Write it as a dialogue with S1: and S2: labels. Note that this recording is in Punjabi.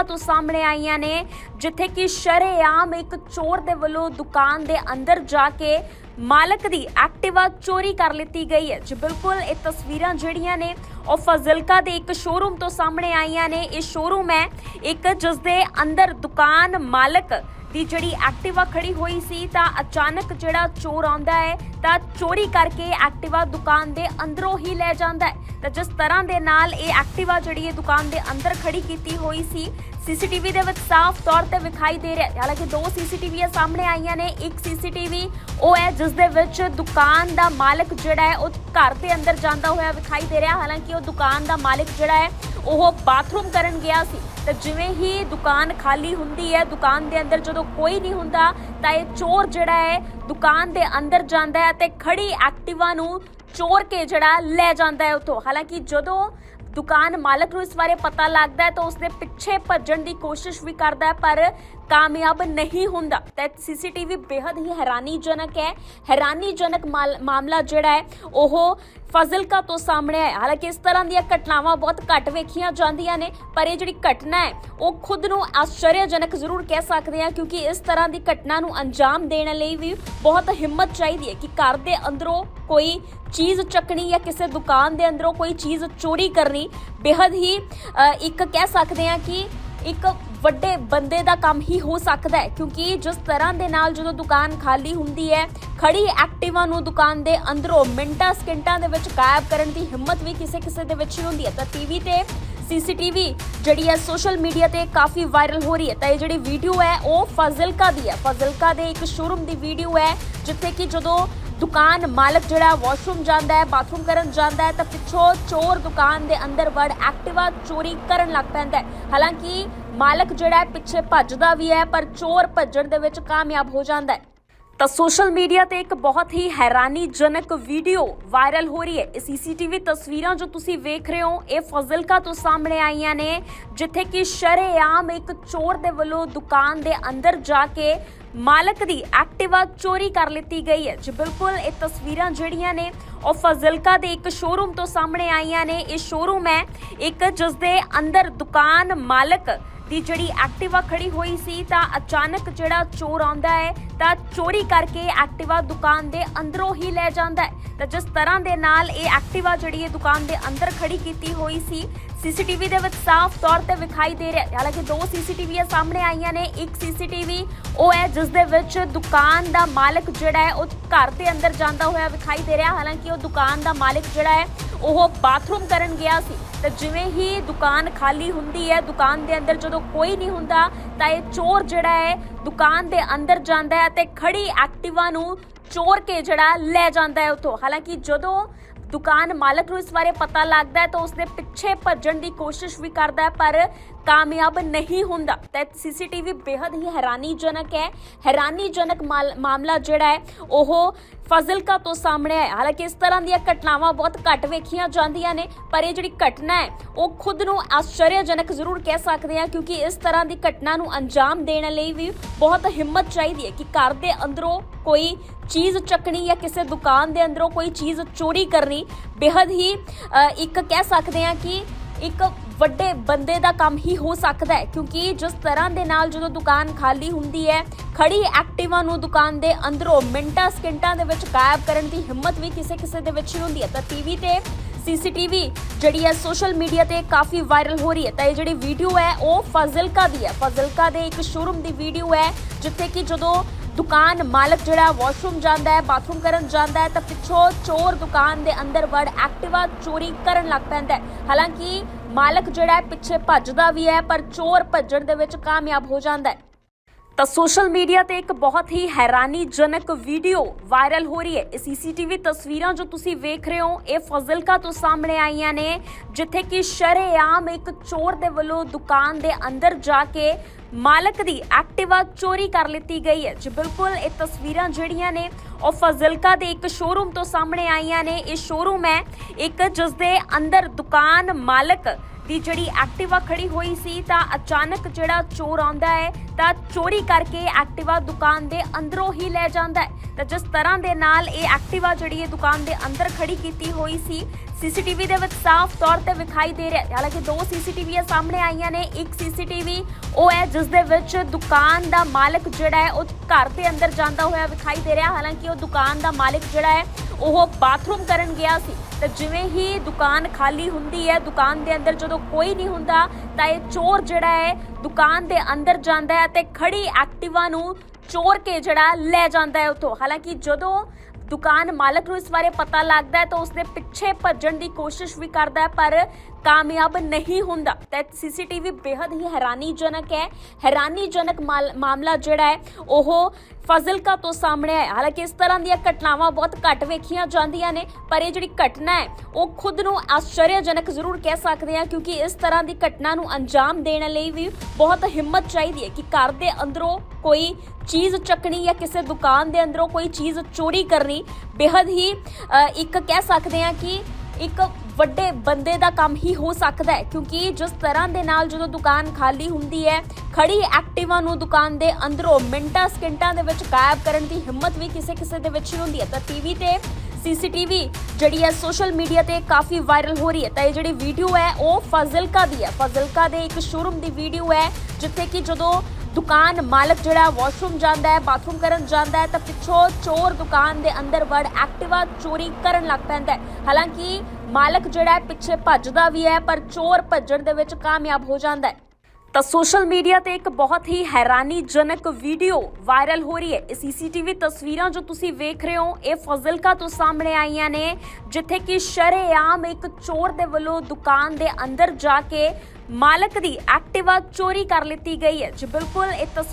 S1: ਫਾਜ਼ਿਲਕਾ ਤੋਂ ਸਾਹਮਣੇ ਆਈਆਂ ਨੇ, ਜਿੱਥੇ ਕਿ ਸ਼ਰੇਆਮ ਇੱਕ ਚੋਰ ਦੇ ਵੱਲੋਂ ਦੁਕਾਨ ਦੇ ਅੰਦਰ ਜਾ ਕੇ ਮਾਲਕ ਦੀ ਐਕਟਿਵਾ ਚੋਰੀ ਕਰ ਲਿੱਤੀ ਗਈ ਹੈ। ਜੀ ਬਿਲਕੁਲ, ਇਹ ਤਸਵੀਰਾਂ ਜਿਹੜੀਆਂ ਨੇ, ਉਹ ਫਾਜ਼ਿਲਕਾ ਦੇ ਇੱਕ ਸ਼ੋਰੂਮ ਤੋਂ ਸਾਹਮਣੇ ਆਈਆਂ ਨੇ। ਇਹ ਸ਼ੋਰੂਮ ਹੈ ਇੱਕ ਜਿਸ ਦੇ ਅੰਦਰ ਦੁਕਾਨ ਮਾਲਕ ਦੀ ਜਿਹੜੀ ਐਕਟਿਵਾ ਖੜੀ ਹੋਈ ਸੀ ਤਾਂ ਅਚਾਨਕ ਜਿਹੜਾ ਚੋਰ ਆਉਂਦਾ ਹੈ ਤਾਂ ਚੋਰੀ ਕਰਕੇ ਐਕਟਿਵਾ ਦੁਕਾਨ ਦੇ ਅੰਦਰੋਂ ਹੀ ਲੈ ਜਾਂਦਾ ਹੈ। ਤਾਂ ਜਿਸ ਤਰ੍ਹਾਂ ਦੇ ਨਾਲ ਇਹ ਐਕਟਿਵਾ ਜਿਹੜੀ ਹੈ ਦੁਕਾਨ ਦੇ ਅੰਦਰ ਖੜੀ ਕੀਤੀ ਹੋਈ ਸੀ, ਸੀਸੀਟੀਵੀ ਦੇ ਵਿੱਚ ਸਾਫ਼ ਤੌਰ ਤੇ ਵਿਖਾਈ ਦੇ ਰਿਹਾ ਹਾਲਾਂਕਿ ਦੋ ਸੀਸੀਟੀਵੀਆਂ ਸਾਹਮਣੇ ਆਈਆਂ ਨੇ, ਇੱਕ ਸੀਸੀਟੀਵੀ ਉਹ ਹੈ ਜਿਸ ਦੇ ਵਿੱਚ ਦੁਕਾਨ ਦਾ ਮਾਲਕ ਜਿਹੜਾ ਹੈ ਉਹ ਘਰ ਦੇ ਅੰਦਰ ਜਾਂਦਾ ਹੋਇਆ ਵਿਖਾਈ ਦੇ ਰਿਹਾ ਹਾਲਾਂਕਿ ਉਹ ਦੁਕਾਨ ਦਾ ਮਾਲਕ ਜਿਹੜਾ ਹੈ ਉਹ ਬਾਥਰੂਮ ਕਰਨ ਗਿਆ ਸੀ। ਤਾਂ ਜਿਵੇਂ ਹੀ ਦੁਕਾਨ ਖਾਲੀ ਹੁੰਦੀ ਹੈ, ਦੁਕਾਨ ਦੇ ਅੰਦਰ ਜਦੋਂ ਕੋਈ ਨਹੀਂ ਹੁੰਦਾ, ਤਾਂ ਇਹ ਚੋਰ ਜਿਹੜਾ ਹੈ, ਦੁਕਾਨ ਦੇ ਅੰਦਰ ਜਾਂਦਾ ਹੈ ਤੇ ਖੜੀ ਐਕਟਿਵਾ ਨੂੰ ਚੋਰ ਕੇ ਜਿਹੜਾ ਲੈ ਜਾਂਦਾ ਹੈ ਉਥੋਂ। ਹਾਲਾਂਕਿ ਜਦੋਂ ਦੁਕਾਨ ਮਾਲਕ ਨੂੰ ਇਸ ਬਾਰੇ ਪਤਾ ਲੱਗਦਾ ਹੈ, ਤਾਂ ਉਸਦੇ ਪਿੱਛੇ ਭੱਜਣ ਦੀ ਕੋਸ਼ਿਸ਼ ਵੀ ਕਰਦਾ ਹੈ, ਪਰ ਕਾਮਯਾਬ ਨਹੀਂ ਹੁੰਦਾ। ਤਾਂ ਸੀਸੀਟੀਵੀ ਬੇहद ਹੀ ਹੈਰਾਨੀਜਨਕ ਹੈ। ਹੈਰਾਨੀਜਨਕ ਮਾਮਲਾ ਜਿਹੜਾ ਹੈ, ਉਹ ਫਜ਼ਲਕਾ ਤੋਂ ਸਾਹਮਣੇ ਆਇਆ। ਹਾਲਾਂਕਿ ਇਸ ਤਰ੍ਹਾਂ ਦੀਆਂ ਘਟਨਾਵਾਂ ਬਹੁਤ ਘੱਟ ਵੇਖੀਆਂ ਜਾਂਦੀਆਂ ਨੇ, ਪਰ ਇਹ ਜਿਹੜੀ ਘਟਨਾ ਹੈ, ਉਹ ਖੁਦ ਨੂੰ ਆਸ਼ਚਰਯਜਨਕ ਜ਼ਰੂਰ ਕਹਿ ਸਕਦੇ ਹਾਂ, ਕਿਉਂਕਿ ਇਸ ਤਰ੍ਹਾਂ ਦੀ ਘਟਨਾ ਨੂੰ ਅੰਜਾਮ ਦੇਣ ਲਈ ਵੀ ਬਹੁਤ ਹਿੰਮਤ ਚਾਹੀਦੀ ਹੈ ਕਿ ਘਰ ਦੇ ਅੰਦਰੋਂ ਕੋਈ ਚੀਜ਼ ਚੱਕਣੀ ਜਾਂ ਕਿਸੇ ਦੁਕਾਨ ਦੇ ਅੰਦਰੋਂ ਕੋਈ ਚੀਜ਼ ਚੋਰੀ ਕਰਨੀ। ਬੇहद ਹੀ ਇੱਕ ਕਹਿ ਸਕਦੇ ਹਾਂ ਕਿ ਇੱਕ ਵੱਡੇ ਬੰਦੇ ਦਾ ਕੰਮ ਹੀ ਹੋ ਸਕਦਾ ਹੈ, ਕਿਉਂਕਿ ਜਿਸ ਤਰ੍ਹਾਂ ਦੇ ਨਾਲ ਜਦੋਂ ਦੁਕਾਨ ਖਾਲੀ ਹੁੰਦੀ ਹੈ, ਖੜੀ ਐਕਟਿਵਾ ਨੂੰ ਦੁਕਾਨ ਦੇ ਅੰਦਰੋਂ ਮਿੰਟਾਂ, ਸਕਿੰਟਾਂ ਦੇ ਵਿੱਚ ਗਾਇਬ ਕਰਨ ਦੀ ਹਿੰਮਤ ਵੀ ਕਿਸੇ ਕਿਸੇ ਦੇ ਵਿੱਚ ਹੀ ਹੁੰਦੀ ਹੈ। ਤਾਂ ਟੀਵੀ ਤੇ ਸੀਸੀਟੀਵੀ ਜਿਹੜੀ ਹੈ, ਸੋਸ਼ਲ ਮੀਡੀਆ ਤੇ ਕਾਫੀ ਵਾਇਰਲ ਹੋ ਰਹੀ ਹੈ। ਤਾਂ ਇਹ ਜਿਹੜੀ ਵੀਡੀਓ ਹੈ, ਉਹ ਫਾਜ਼ਿਲਕਾ ਦੀ ਹੈ। ਫਾਜ਼ਿਲਕਾ ਦੇ ਇੱਕ ਸ਼ੋਰੂਮ ਦੀ ਵੀਡੀਓ ਹੈ, ਜਿੱਥੇ ਕਿ ਜਦੋਂ ਦੁਕਾਨ ਮਾਲਕ ਜਿਹੜਾ ਵਾਸ਼ਰੂਮ ਜਾਂਦਾ ਹੈ, ਬਾਥਰੂਮ ਕਰਨ ਜਾਂਦਾ ਹੈ, ਤਾਂ ਪਿੱਛੋਂ ਚੋਰ ਦੁਕਾਨ ਦੇ ਅੰਦਰ ਵੜ ਐਕਟਿਵਾ ਚੋਰੀ ਕਰਨ ਲੱਗ ਪੈਂਦਾ ਹੈ। ਹਾਲਾਂਕਿ ਮਾਲਕ ਜਿਹੜਾ ਪਿੱਛੇ ਭੱਜਦਾ ਵੀ ਹੈ, ਪਰ ਚੋਰ ਭੱਜਣ ਦੇ ਵਿੱਚ ਕਾਮਯਾਬ ਹੋ ਜਾਂਦਾ ਹੈ। ਤਾਂ ਸੋਸ਼ਲ ਮੀਡੀਆ ਤੇ ਇੱਕ ਬਹੁਤ ਹੀ ਹੈਰਾਨੀਜਨਕ ਵੀਡੀਓ ਵਾਇਰਲ ਹੋ ਰਹੀ ਹੈ। ਇਹ ਸੀਸੀਟੀਵੀ ਤਸਵੀਰਾਂ ਜੋ ਤੁਸੀਂ ਵੇਖ ਰਹੇ ਹੋ, ਇਹ ਫਜ਼ਿਲਕਾ ਤੋਂ ਸਾਹਮਣੇ ਆਈਆਂ ਨੇ, ਜਿੱਥੇ ਕਿ ਸ਼ਰੇਆਮ ਇੱਕ ਚੋਰ ਦੇ ਵੱਲੋਂ ਦੁਕਾਨ ਦੇ ਅੰਦਰ ਜਾ ਕੇ ਮਾਲਕ ਦੀ ਐਕਟਿਵਾ ਚੋਰੀ ਕਰ ਲਿੱਤੀ ਗਈ ਹੈ। ਜੀ ਬਿਲਕੁਲ, ਇਹ ਤਸਵੀਰਾਂ ਜਿਹੜੀਆਂ ਨੇ, ਉਹ ਫਜ਼ਿਲਕਾ ਦੇ ਇੱਕ ਸ਼ੋਰੂਮ ਤੋਂ ਸਾਹਮਣੇ ਆਈਆਂ ਨੇ। ਇਹ ਸ਼ੋਰੂਮ ਹੈ ਇੱਕ ਜਿਸ ਦੇ ਅੰਦਰ ਦੁਕਾਨ ਮਾਲਕ ਦੀ ਜਿਹੜੀ ਐਕਟਿਵਾ ਖੜੀ ਹੋਈ ਸੀ, ਤਾਂ ਅਚਾਨਕ ਜਿਹੜਾ ਚੋਰ ਆਉਂਦਾ ਹੈ, ਤਾਂ ਚੋਰੀ ਕਰਕੇ ਐਕਟਿਵਾ ਦੁਕਾਨ ਦੇ ਅੰਦਰੋਂ ਹੀ ਲੈ ਜਾਂਦਾ ਹੈ। ਤਾਂ ਜਿਸ ਤਰ੍ਹਾਂ ਦੇ ਨਾਲ ਇਹ ਐਕਟਿਵਾ ਜਿਹੜੀ ਹੈ ਦੁਕਾਨ ਦੇ ਅੰਦਰ ਖੜੀ ਕੀਤੀ ਹੋਈ ਸੀ, ਸੀਸੀਟੀਵੀ ਦੇ ਵਿੱਚ ਸਾਫ਼ ਤੌਰ ਤੇ ਵਿਖਾਈ ਦੇ ਰਿਹਾ, ਹਾਲਾਂਕਿ ਦੋ ਸੀਸੀਟੀਵੀਆਂ ਸਾਹਮਣੇ ਆਈਆਂ ਨੇ, ਇੱਕ ਸੀਸੀਟੀਵੀ ਉਹ ਹੈ ਜਿਸ ਦੇ ਵਿੱਚ ਦੁਕਾਨ ਦਾ ਮਾਲਕ ਜਿਹੜਾ ਹੈ, ਉਹ ਘਰ ਦੇ ਅੰਦਰ ਜਾਂਦਾ ਹੋਇਆ ਵਿਖਾਈ ਦੇ ਰਿਹਾ, ਹਾਲਾਂਕਿ ਉਹ ਦੁਕਾਨ ਦਾ ਮਾਲਕ ਜਿਹੜਾ ਹੈ, ਉਹ ਬਾਥਰੂਮ ਕਰਨ ਗਿਆ ਸੀ। ਤਾਂ ਜਿਵੇਂ ਹੀ ਦੁਕਾਨ ਖਾਲੀ ਹੁੰਦੀ ਹੈ, ਦੁਕਾਨ ਦੇ ਅੰਦਰ ਜਦੋਂ ਕੋਈ ਨਹੀਂ ਹੁੰਦਾ, ਤਾਂ ਇਹ ਚੋਰ ਜਿਹੜਾ ਹੈ, ਦੁਕਾਨ ਦੇ ਅੰਦਰ ਜਾਂਦਾ ਹੈ ਤੇ ਖੜੀ ਐਕਟਿਵਾ ਨੂੰ ਚੋਰ ਕੇ ਜਿਹੜਾ ਲੈ ਜਾਂਦਾ ਹੈ ਉਥੋਂ। ਹਾਲਾਂਕਿ ਜਦੋਂ ਦੁਕਾਨ ਮਾਲਕ ਨੂੰ ਇਸ ਬਾਰੇ ਪਤਾ ਲੱਗਦਾ ਹੈ ਤਾਂ ਉਸਦੇ ਪਿੱਛੇ ਭੱਜਣ ਦੀ ਕੋਸ਼ਿਸ਼ ਵੀ ਕਰਦਾ ਹੈ, ਪਰ ਕਾਮਯਾਬ ਨਹੀਂ ਹੁੰਦਾ। ਤਾਂ ਸੀਸੀਟੀਵੀ ਬੇहद ਹੀ ਹੈਰਾਨੀਜਨਕ ਹੈ। ਹੈਰਾਨੀਜਨਕ ਮਾਲ- ਮਾਮਲਾ ਜਿਹੜਾ ਹੈ, ਉਹ ਫਜ਼ਿਲਕਾ ਤੋਂ ਸਾਹਮਣੇ ਆਇਆ। ਹਾਲਾਂਕਿ ਇਸ ਤਰ੍ਹਾਂ ਦੀਆਂ ਘਟਨਾਵਾਂ ਬਹੁਤ ਘੱਟ ਵੇਖੀਆਂ ਜਾਂਦੀਆਂ ਨੇ, ਪਰ ਇਹ ਜਿਹੜੀ ਘਟਨਾ ਹੈ, ਉਹ ਖੁਦ ਨੂੰ ਆਸ਼ਚਰਯਜਨਕ ਜ਼ਰੂਰ ਕਹਿ ਸਕਦੇ ਹਾਂ, ਕਿਉਂਕਿ ਇਸ ਤਰ੍ਹਾਂ ਦੀ ਘਟਨਾ ਨੂੰ ਅੰਜਾਮ ਦੇਣ ਲਈ ਵੀ ਬਹੁਤ ਹਿੰਮਤ ਚਾਹੀਦੀ ਹੈ ਕਿ ਘਰ ਦੇ ਅੰਦਰੋਂ ਕੋਈ ਚੀਜ਼ ਚੱਕਣੀ ਜਾਂ ਕਿਸੇ ਦੁਕਾਨ ਦੇ ਅੰਦਰੋਂ ਕੋਈ ਚੀਜ਼ ਚੋਰੀ ਕਰਨੀ ਬੇहद ਹੀ ਇੱਕ ਕਹਿ ਸਕਦੇ ਹਾਂ ਕਿ ਇੱਕ ਵੱਡੇ ਬੰਦੇ ਦਾ ਕੰਮ ਹੀ ਹੋ ਸਕਦਾ ਹੈ, ਕਿਉਂਕਿ ਜਿਸ ਤਰ੍ਹਾਂ ਦੇ ਨਾਲ ਜਦੋਂ ਦੁਕਾਨ ਖਾਲੀ ਹੁੰਦੀ ਹੈ, ਖੜੀ ਐਕਟਿਵਾ ਨੂੰ ਦੁਕਾਨ ਦੇ ਅੰਦਰੋਂ ਮਿੰਟਾਂ ਸਕਿੰਟਾਂ ਦੇ ਵਿੱਚ ਗਾਇਬ ਕਰਨ ਦੀ ਹਿੰਮਤ ਵੀ ਕਿਸੇ ਕਿਸੇ ਦੇ ਵਿੱਚ ਹੀ ਹੁੰਦੀ ਹੈ। ਤਾਂ ਟੀਵੀ ਤੇ ਸੀਸੀਟੀਵੀ ਜਿਹੜੀ ਹੈ ਸੋਸ਼ਲ ਮੀਡੀਆ ਤੇ ਕਾਫੀ ਵਾਇਰਲ ਹੋ ਰਹੀ ਹੈ। ਤਾਂ ਇਹ ਜਿਹੜੀ ਵੀਡੀਓ ਹੈ, ਉਹ ਫਾਜ਼ਿਲਕਾ ਦੀ ਹੈ। ਫਾਜ਼ਿਲਕਾ ਦੇ ਇੱਕ ਸ਼ੋਰੂਮ ਦੀ ਵੀਡੀਓ ਹੈ, ਜਿੱਥੇ ਕਿ ਜਦੋਂ ਦੁਕਾਨ ਮਾਲਕ ਜਿਹੜਾ ਵਾਸ਼ਰੂਮ ਜਾਂਦਾ ਹੈ, ਬਾਥਰੂਮ ਕਰਨ ਜਾਂਦਾ ਹੈ, ਤਾਂ ਪਿੱਛੋਂ ਚੋਰ ਦੁਕਾਨ ਦੇ ਅੰਦਰ ਵੜ ਐਕਟਿਵਾ ਚੋਰੀ ਕਰਨ ਲੱਗ ਪੈਂਦਾ ਹੈ। ਹਾਲਾਂਕਿ ਮਾਲਕ ਜਿਹੜਾ ਹੈ, ਪਿੱਛੇ ਭੱਜਦਾ ਵੀ ਹੈ, ਪਰ ਚੋਰ ਭੱਜਣ ਦੇ ਵਿੱਚ ਕਾਮਯਾਬ ਹੋ ਜਾਂਦਾ ਹੈ। ਤਾਂ ਸੋਸ਼ਲ ਮੀਡੀਆ ਤੇ ਇੱਕ ਬਹੁਤ ਹੀ ਹੈਰਾਨੀਜਨਕ ਵੀਡੀਓ ਵਾਇਰਲ ਹੋ ਰਹੀ ਹੈ। ਇਹ ਸੀਸੀਟੀਵੀ ਤਸਵੀਰਾਂ ਜੋ ਤੁਸੀਂ ਵੇਖ ਰਹੇ ਹੋ, ਇਹ ਫਜ਼ਿਲਕਾ ਤੋਂ ਸਾਹਮਣੇ ਆਈਆਂ ਨੇ, ਜਿੱਥੇ ਕਿ ਸ਼ਰੇਆਮ ਇੱਕ ਚੋਰ ਦੇ ਵੱਲੋਂ ਦੁਕਾਨ ਦੇ ਅੰਦਰ ਜਾ ਕੇ ਮਾਲਕ ਦੀ ਐਕਟਿਵਾ ਚੋਰੀ ਕਰ ਲਿੱਤੀ ਗਈ ਹੈ। ਜੀ ਬਿਲਕੁਲ ਇਹ ਤਸਵੀਰਾਂ ਜਿਹੜੀਆਂ ਨੇ, ਉਹ ਫਜ਼ਿਲਕਾ ਦੇ ਇੱਕ ਸ਼ੋਰੂਮ ਤੋਂ ਸਾਹਮਣੇ ਆਈਆਂ ਨੇ। ਇਹ ਸ਼ੋਰੂਮ ਹੈ ਇੱਕ ਜਿਸ ਦੇ ਅੰਦਰ ਦੁਕਾਨ ਮਾਲਕ ਦੀ ਜਿਹੜੀ ਐਕਟਿਵਾ ਖੜੀ ਹੋਈ ਸੀ, ਤਾਂ ਅਚਾਨਕ ਜਿਹੜਾ ਚੋਰ ਆਉਂਦਾ ਹੈ, ਤਾਂ ਚੋਰੀ ਕਰਕੇ ਐਕਟਿਵਾ ਦੁਕਾਨ ਦੇ ਅੰਦਰੋਂ ਹੀ ਲੈ ਜਾਂਦਾ ਹੈ। ਤਾਂ ਜਿਸ ਤਰ੍ਹਾਂ ਦੇ ਨਾਲ ਇਹ ਐਕਟਿਵਾ ਜਿਹੜੀ ਹੈ ਦੁਕਾਨ ਦੇ ਅੰਦਰ ਖੜੀ ਕੀਤੀ ਹੋਈ ਸੀ, ਸੀਸੀਟੀਵੀ ਦੇ ਵਿੱਚ ਸਾਫ਼ ਤੌਰ ਤੇ ਵਿਖਾਈ ਦੇ ਰਿਹਾ, ਹਾਲਾਂਕਿ ਦੋ ਸੀਸੀਟੀਵੀਆਂ ਸਾਹਮਣੇ ਆਈਆਂ ਨੇ, ਇੱਕ ਸੀਸੀਟੀਵੀ ਉਹ ਹੈ ਜਿਸ ਦੇ ਵਿੱਚ ਦੁਕਾਨ ਦਾ ਮਾਲਕ ਜਿਹੜਾ ਹੈ, ਉਹ ਘਰ ਦੇ ਅੰਦਰ ਜਾਂਦਾ ਹੋਇਆ ਵਿਖਾਈ ਦੇ ਰਿਹਾ, ਹਾਲਾਂਕਿ ਉਹ ਦੁਕਾਨ ਦਾ ਮਾਲਕ ਜਿਹੜਾ ਹੈ ਉਹ ਬਾਥਰੂਮ ਕਰਨ ਗਿਆ ਸੀ। ਤਾਂ ਜਿਵੇਂ ਹੀ ਦੁਕਾਨ ਖਾਲੀ ਹੁੰਦੀ ਹੈ, ਦੁਕਾਨ ਦੇ ਅੰਦਰ ਜਦੋਂ ਕੋਈ ਨਹੀਂ ਹੁੰਦਾ, ਤਾਂ ਇਹ ਚੋਰ ਜਿਹੜਾ ਹੈ, ਦੁਕਾਨ ਦੇ ਅੰਦਰ ਜਾਂਦਾ ਹੈ ਤੇ ਖੜੀ ਐਕਟਿਵਾ ਨੂੰ ਚੋਰ ਕੇ ਜਿਹੜਾ ਲੈ ਜਾਂਦਾ ਹੈ ਉੱਥੋਂ। ਹਾਲਾਂਕਿ ਜਦੋਂ ਦੁਕਾਨ ਮਾਲਕ ਨੂੰ ਇਸ ਬਾਰੇ ਪਤਾ ਲੱਗਦਾ ਹੈ, ਤਾਂ ਉਸਦੇ ਪਿੱਛੇ ਭੱਜਣ ਦੀ ਕੋਸ਼ਿਸ਼ ਵੀ ਕਰਦਾ ਹੈ, ਪਰ ਕਾਮਯਾਬ ਨਹੀਂ ਹੁੰਦਾ। ਤਾਂ ਸੀਸੀਟੀਵੀ ਬੇहद ਹੀ ਹੈਰਾਨੀਜਨਕ ਹੈ। ਹੈਰਾਨੀਜਨਕ ਮਾਮਲਾ ਜਿਹੜਾ ਹੈ, ਉਹ ਫਜ਼ਲਕਾ ਤੋਂ ਸਾਹਮਣੇ ਆਇਆ। ਹਾਲਾਂਕਿ ਇਸ ਤਰ੍ਹਾਂ ਦੀਆਂ ਘਟਨਾਵਾਂ ਬਹੁਤ ਘੱਟ ਵੇਖੀਆਂ ਜਾਂਦੀਆਂ ਨੇ, ਪਰ ਇਹ ਜਿਹੜੀ ਘਟਨਾ ਹੈ, ਉਹ ਖੁਦ ਨੂੰ ਆਸ਼ਚਰਯਜਨਕ ਜ਼ਰੂਰ ਕਹਿ ਸਕਦੇ ਹਾਂ, ਕਿਉਂਕਿ ਇਸ ਤਰ੍ਹਾਂ ਦੀ ਘਟਨਾ ਨੂੰ ਅੰਜਾਮ ਦੇਣ ਲਈ ਵੀ ਬਹੁਤ ਹਿੰਮਤ ਚਾਹੀਦੀ ਹੈ ਕਿ ਘਰ ਦੇ ਅੰਦਰੋਂ ਕੋਈ ਚੀਜ਼ ਚੱਕਣੀ ਜਾਂ ਕਿਸੇ ਦੁਕਾਨ ਦੇ ਅੰਦਰੋਂ ਕੋਈ ਚੀਜ਼ ਚੋਰੀ ਕਰਨੀ ਬੇहद ਹੀ ਇੱਕ ਕਹਿ ਸਕਦੇ ਹਾਂ ਕਿ ਇੱਕ ਵੱਡੇ ਬੰਦੇ ਦਾ ਕੰਮ ਹੀ ਹੋ ਸਕਦਾ ਹੈ, ਕਿਉਂਕਿ ਜਿਸ ਤਰ੍ਹਾਂ ਦੇ ਨਾਲ ਜਦੋਂ ਦੁਕਾਨ ਖਾਲੀ ਹੁੰਦੀ ਹੈ ਖੜੀ ਐਕਟਿਵਾ ਨੂੰ ਦੁਕਾਨ ਦੇ ਅੰਦਰੋਂ ਮਿੰਟਾਂ, ਸਕਿੰਟਾਂ ਦੇ ਵਿੱਚ ਗਾਇਬ ਕਰਨ ਦੀ ਹਿੰਮਤ ਵੀ ਕਿਸੇ ਕਿਸੇ ਦੇ ਵਿੱਚ ਹੀ ਹੁੰਦੀ ਹੈ। ਤਾਂ ਟੀਵੀ ਤੇ ਸੀਸੀਟੀਵੀ ਜਿਹੜੀ ਹੈ ਸੋਸ਼ਲ ਮੀਡੀਆ ਤੇ ਕਾਫੀ ਵਾਇਰਲ ਹੋ ਰਹੀ ਹੈ। ਤਾਂ ਇਹ ਜਿਹੜੀ ਵੀਡੀਓ ਹੈ, ਉਹ ਫਜ਼ਲਕਾ ਦੀ ਹੈ। ਫਜ਼ਲਕਾ ਦੇ ਇੱਕ ਸ਼ੋਰੂਮ ਦੀ ਵੀਡੀਓ ਹੈ, ਜਿੱਥੇ ਕਿ ਜਦੋਂ ਦੁਕਾਨ ਮਾਲਕ ਜਿਹੜਾ ਵਾਸ਼ਰੂਮ ਜਾਂਦਾ ਹੈ, ਬਾਥਰੂਮ ਕਰਨ ਜਾਂਦਾ ਹੈ, ਤਾਂ ਪਿੱਛੋਂ ਚੋਰ ਦੁਕਾਨ ਦੇ ਅੰਦਰ ਵੜ ਐਕਟਿਵਾ ਚੋਰੀ ਕਰਨ ਲੱਗ ਪੈਂਦਾ ਹੈ। ਹਾਲਾਂਕਿ ਮਾਲਕ ਜਿਹੜਾ ਹੈ, ਪਿੱਛੇ ਭੱਜਦਾ ਵੀ ਹੈ, ਪਰ ਚੋਰ ਭੱਜਣ ਦੇ ਵਿੱਚ ਕਾਮਯਾਬ ਹੋ ਜਾਂਦਾ ਹੈ। ਤਾਂ ਸੋਸ਼ਲ ਮੀਡੀਆ ਤੇ ਇੱਕ ਬਹੁਤ ਹੀ ਹੈਰਾਨੀਜਨਕ ਵੀਡੀਓ ਵਾਇਰਲ ਹੋ ਰਹੀ ਹੈ। ਇਹ ਸੀਸੀਟੀਵੀ ਤਸਵੀਰਾਂ ਜੋ ਤੁਸੀਂ ਵੇਖ ਰਹੇ ਹੋ, ਇਹ ਫਜ਼ਲਕਾ ਤੋਂ ਸਾਹਮਣੇ ਆਈਆਂ ਨੇ, ਜਿੱਥੇ ਕਿ ਸ਼ਰੇਆਮ ਇੱਕ ਚੋਰ ਦੇ ਵੱਲੋਂ ਦੁਕਾਨ ਦੇ ਅੰਦਰ ਜਾ ਕੇ ਮਾਲਕ ਦੀ ਐਕਟਿਵਾ ਚੋਰੀ ਕਰ ਲਿੱਤੀ ਗਈ ਹੈ। ਜੀ ਬਿਲਕੁਲ ਇਹ ਤਸਵੀਰ